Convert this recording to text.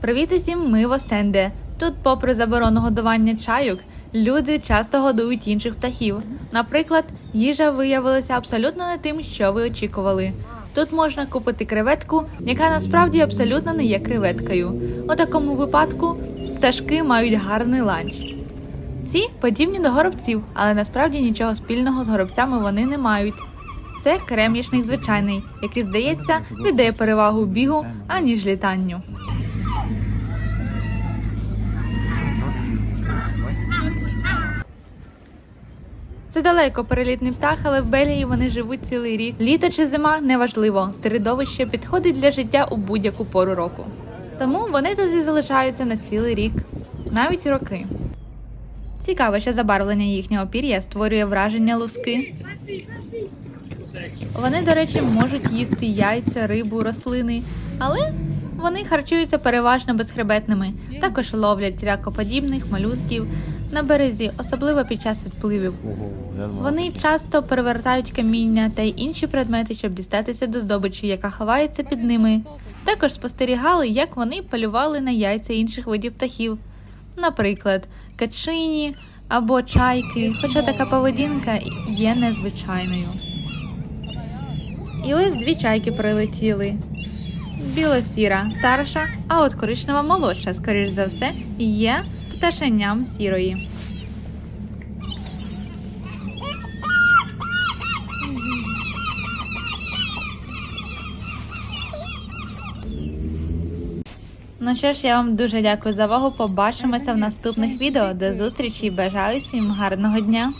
Привіт усім, ми в Остенде. Тут, попри заборону годування чайок, люди часто годують інших птахів. Наприклад, їжа виявилася абсолютно не тим, що ви очікували. Тут можна купити креветку, яка насправді абсолютно не є креветкою. У такому випадку пташки мають гарний ланч. Ці подібні до горобців, але насправді нічого спільного з горобцями вони не мають. Це крем'ячник звичайний, який, здається, віддає перевагу бігу, аніж літанню. Це далеко перелітний птах, але в Бельгії вони живуть цілий рік. Літо чи зима неважливо. Середовище підходить для життя у будь-яку пору року. Тому вони тут залишаються на цілий рік, навіть роки. Цікаве, що забарвлення їхнього пір'я створює враження луски. Вони, до речі, можуть їсти яйця, рибу, рослини, але вони харчуються переважно безхребетними. Також ловлять ракоподібних молюсків на березі, особливо під час відпливів. Вони часто перевертають каміння та й інші предмети, щоб дістатися до здобичі, яка ховається під ними. Також спостерігали, як вони полювали на яйця інших видів птахів, наприклад, качині або чайки, хоча така поведінка є незвичайною. І ось дві чайки прилетіли. Білосіра старша, а от коричнева молодша, скоріш за все, є пташенням сірої. Ну що ж, я вам дуже дякую за увагу. Побачимося в наступних відео. До зустрічі і бажаю всім гарного дня!